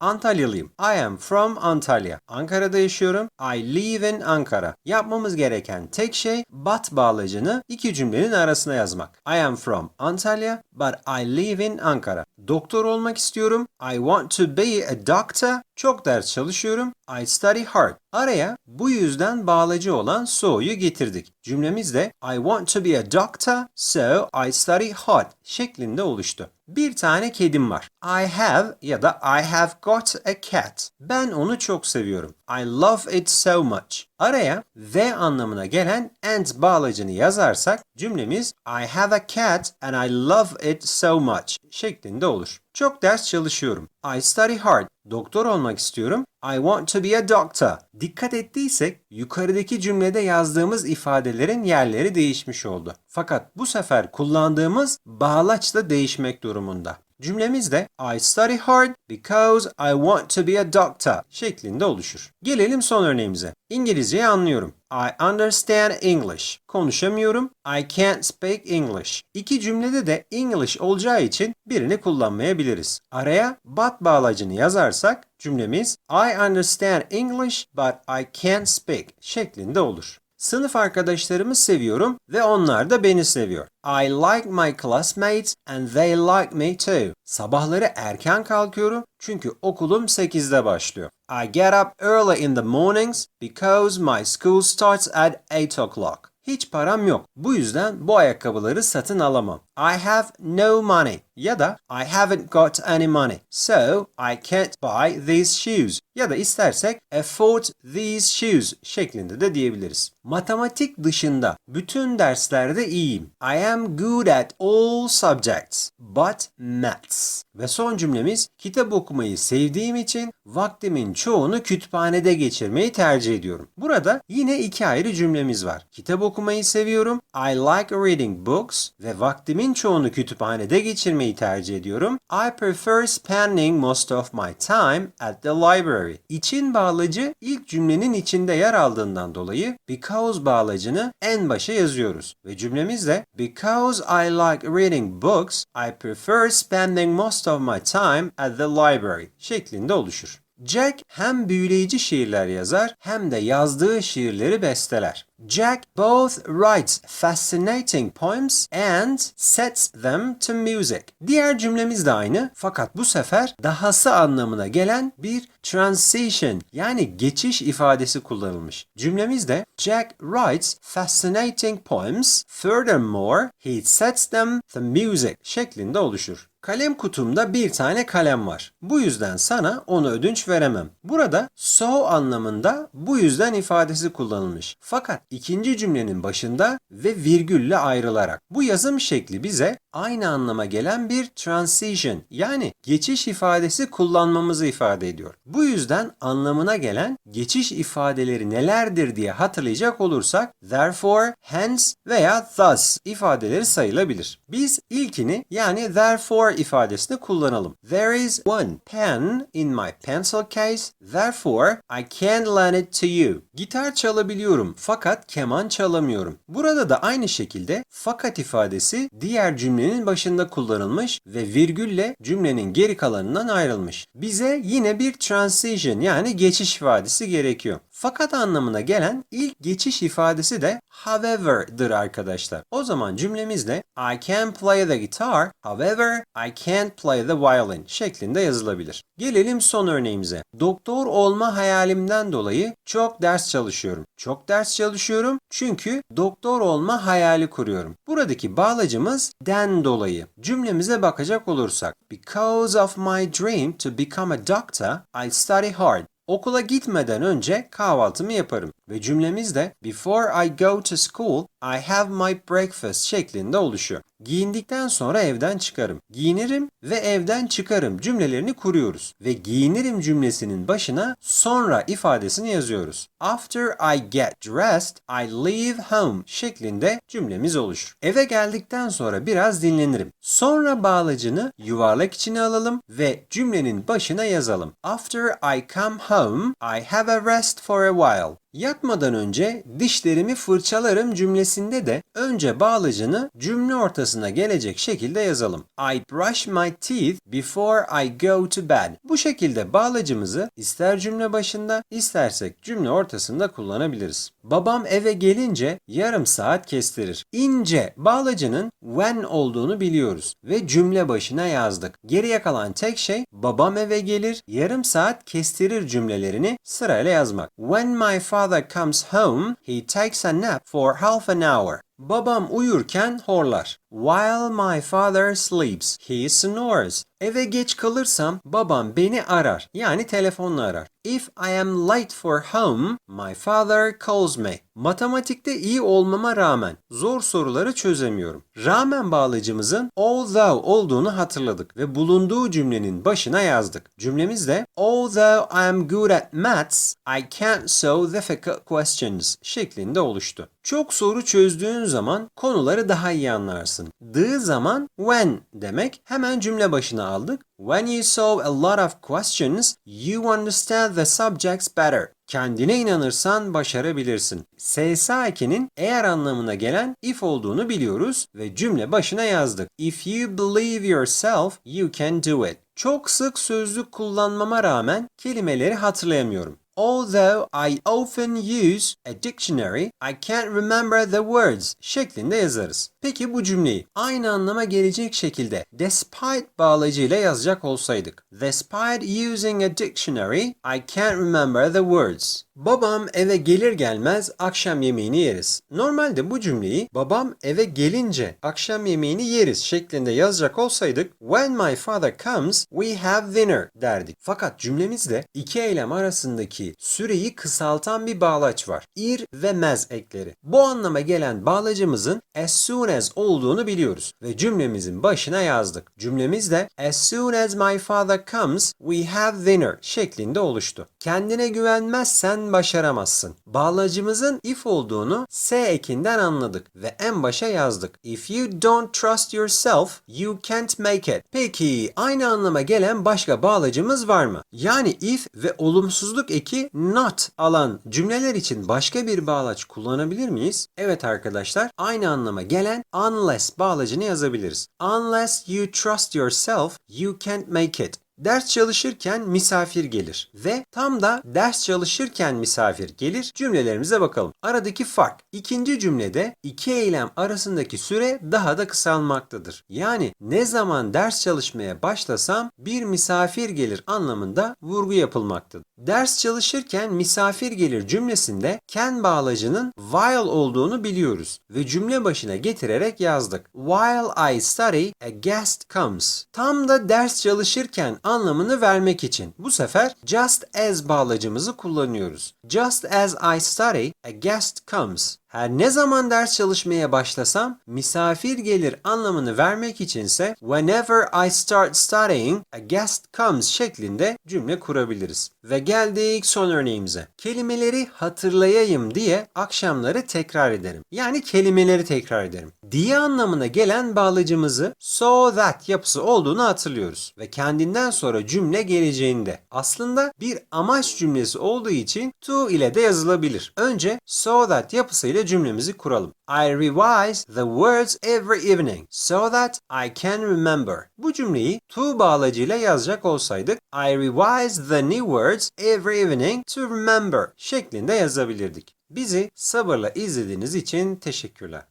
Antalyalıyım. I am from Antalya. Ankara'da yaşıyorum. I live in Ankara. Yapmamız gereken tek şey but bağlacını iki cümlenin arasına yazmak. I am from Antalya but I live in Ankara. Doktor olmak istiyorum. I want to be a doctor. Çok ders çalışıyorum. I study hard. Araya bu yüzden bağlacı olan so'yu getirdik. Cümlemiz de I want to be a doctor so I study hard şeklinde oluştu. Bir tane kedim var. I have ya da I have got a cat. Ben onu çok seviyorum. I love it so much. Araya ve anlamına gelen and bağlacını yazarsak cümlemiz I have a cat and I love it so much şeklinde olur. Çok ders çalışıyorum. I study hard. Doktor olmak istiyorum. I want to be a doctor. Dikkat ettiysek yukarıdaki cümlede yazdığımız ifadelerin yerleri değişmiş oldu. Fakat bu sefer kullandığımız bağlaç da değişmek durumunda. Cümlemiz de I study hard because I want to be a doctor şeklinde oluşur. Gelelim son örneğimize. İngilizceyi anlıyorum. I understand English. Konuşamıyorum. I can't speak English. İki cümlede de English olacağı için birini kullanmayabiliriz. Araya but bağlacını yazarsak cümlemiz I understand English but I can't speak şeklinde olur. Sınıf arkadaşlarımı seviyorum ve onlar da beni seviyor. I like my classmates and they like me too. Sabahları erken kalkıyorum çünkü okulum 8'de başlıyor. I get up early in the mornings because my school starts at 8 o'clock. Hiç param yok. Bu yüzden bu ayakkabıları satın alamam. I have no money ya da I haven't got any money. So I can't buy these shoes. Ya da istersek afford these shoes şeklinde de diyebiliriz. Matematik dışında bütün derslerde iyiyim. I am good at all subjects but maths. Ve son cümlemiz kitap okumayı sevdiğim için vaktimin çoğunu kütüphanede geçirmeyi tercih ediyorum. Burada yine iki ayrı cümlemiz var. Kitap okumayı seviyorum. I like reading books ve vaktimin çoğunu kütüphanede geçirmeyi tercih ediyorum. I prefer spending most of my time at the library. İçin bağlacı ilk cümlenin içinde yer aldığından dolayı because bağlacını en başa yazıyoruz. Ve cümlemiz de because I like reading books, I prefer spending most of my time at the library şeklinde oluşur. Jack hem büyüleyici şiirler yazar hem de yazdığı şiirleri besteler. Jack both writes fascinating poems and sets them to music. Diğer cümlemiz de aynı fakat bu sefer dahası anlamına gelen bir transition yani geçiş ifadesi kullanılmış. Cümlemiz de Jack writes fascinating poems. Furthermore, he sets them to music şeklinde oluşur. Kalem kutumda bir tane kalem var. Bu yüzden sana onu ödünç veremem. Burada so anlamında bu yüzden ifadesi kullanılmış. Fakat ikinci cümlenin başında ve virgülle ayrılarak. Bu yazım şekli bize aynı anlama gelen bir transition yani geçiş ifadesi kullanmamızı ifade ediyor. Bu yüzden anlamına gelen geçiş ifadeleri nelerdir diye hatırlayacak olursak therefore, hence veya thus ifadeleri sayılabilir. Biz ilkini yani therefore ifadesini kullanalım. There is one pen in my pencil case, therefore I can lend it to you. Gitar çalabiliyorum fakat keman çalamıyorum. Burada da aynı şekilde fakat ifadesi diğer cümlenin başında kullanılmış ve virgülle cümlenin geri kalanından ayrılmış. Bize yine bir transition yani geçiş ifadesi gerekiyor. Fakat anlamına gelen ilk geçiş ifadesi de however'dır arkadaşlar. O zaman cümlemizde I can play the guitar, however I can't play the violin şeklinde yazılabilir. Gelelim son örneğimize. Doktor olma hayalimden dolayı çok ders çalışıyorum. Çok ders çalışıyorum çünkü doktor olma hayali kuruyorum. Buradaki bağlacımız den dolayı. Cümlemize bakacak olursak Because of my dream to become a doctor, I study hard. Okula gitmeden önce kahvaltımı yaparım. Ve cümlemiz de Before I go to school, I have my breakfast şeklinde oluşuyor. Giyindikten sonra evden çıkarım. Giyinirim ve evden çıkarım cümlelerini kuruyoruz. Ve giyinirim cümlesinin başına sonra ifadesini yazıyoruz. After I get dressed, I leave home şeklinde cümlemiz oluşur. Eve geldikten sonra biraz dinlenirim. Sonra bağlacını yuvarlak içine alalım ve cümlenin başına yazalım. After I come home, I have a rest for a while. Yatmadan önce dişlerimi fırçalarım cümlesinde de önce bağlacını cümle ortasına gelecek şekilde yazalım. I brush my teeth before I go to bed. Bu şekilde bağlacımızı ister cümle başında istersek cümle ortasında kullanabiliriz. Babam eve gelince yarım saat kestirir. İnce bağlacının when olduğunu biliyoruz ve cümle başına yazdık. Geriye kalan tek şey babam eve gelir yarım saat kestirir cümlelerini sırayla yazmak. When my father comes home, he takes a nap for half an hour. Babam uyurken horlar. While my father sleeps, he snores. Eve geç kalırsam babam beni arar. Yani telefonla arar. If I am late for home, my father calls me. Matematikte iyi olmama rağmen zor soruları çözemiyorum. Rağmen bağlacımızın although olduğunu hatırladık ve bulunduğu cümlenin başına yazdık. Cümlemiz de although I am good at maths, I can't solve difficult questions şeklinde oluştu. Çok soru çözdüğün zaman konuları daha iyi anlarsın. The zaman when demek hemen cümle başına aldık. When you solve a lot of questions, you understand the subjects better. Kendine inanırsan başarabilirsin. SSA'nin eğer anlamına gelen if olduğunu biliyoruz ve cümle başına yazdık. If you believe yourself, you can do it. Çok sık sözlük kullanmama rağmen kelimeleri hatırlayamıyorum. Although I often use a dictionary, I can't remember the words şeklinde yazarız. Peki bu cümleyi aynı anlama gelecek şekilde despite bağlacıyla yazacak olsaydık. Despite using a dictionary, I can't remember the words. Babam eve gelir gelmez akşam yemeğini yeriz. Normalde bu cümleyi babam eve gelince akşam yemeğini yeriz şeklinde yazacak olsaydık when my father comes we have dinner derdik. Fakat cümlemizde iki eylem arasındaki süreyi kısaltan bir bağlaç var. Ir ve mez ekleri. Bu anlama gelen bağlacımızın as soon as olduğunu biliyoruz ve cümlemizin başına yazdık. Cümlemiz de as soon as my father comes we have dinner şeklinde oluştu. Kendine güvenmezsen başaramazsın. Bağlacımızın if olduğunu S ekinden anladık ve en başa yazdık. If you don't trust yourself, you can't make it. Peki aynı anlama gelen başka bağlacımız var mı? Yani if ve olumsuzluk eki not alan cümleler için başka bir bağlaç kullanabilir miyiz? Evet arkadaşlar aynı anlama gelen unless bağlacını yazabiliriz. Unless you trust yourself, you can't make it. Ders çalışırken misafir gelir ve tam da ders çalışırken misafir gelir cümlelerimize bakalım. Aradaki fark ikinci cümlede iki eylem arasındaki süre daha da kısalmaktadır. Yani ne zaman ders çalışmaya başlasam bir misafir gelir anlamında vurgu yapılmaktadır. Ders çalışırken misafir gelir cümlesinde can bağlacının while olduğunu biliyoruz ve cümle başına getirerek yazdık. While I study a guest comes. Tam da ders çalışırken anlamını vermek için bu sefer just as bağlacımızı kullanıyoruz. Just as I study, a guest comes. Her ne zaman ders çalışmaya başlasam misafir gelir anlamını vermek içinse whenever I start studying a guest comes şeklinde cümle kurabiliriz. Ve geldik son örneğimize. Kelimeleri hatırlayayım diye akşamları tekrar ederim. Yani kelimeleri tekrar ederim. Diye anlamına gelen bağlacımızı so that yapısı olduğunu hatırlıyoruz. Ve kendinden sonra cümle geleceğinde. Aslında bir amaç cümlesi olduğu için to ile de yazılabilir. Önce so that yapısıyla cümlemizi kuralım. I revise the words every evening so that I can remember. Bu cümleyi to bağlacıyla yazacak olsaydık I revise the new words every evening to remember şeklinde yazabilirdik. Bizi sabırla izlediğiniz için teşekkürler.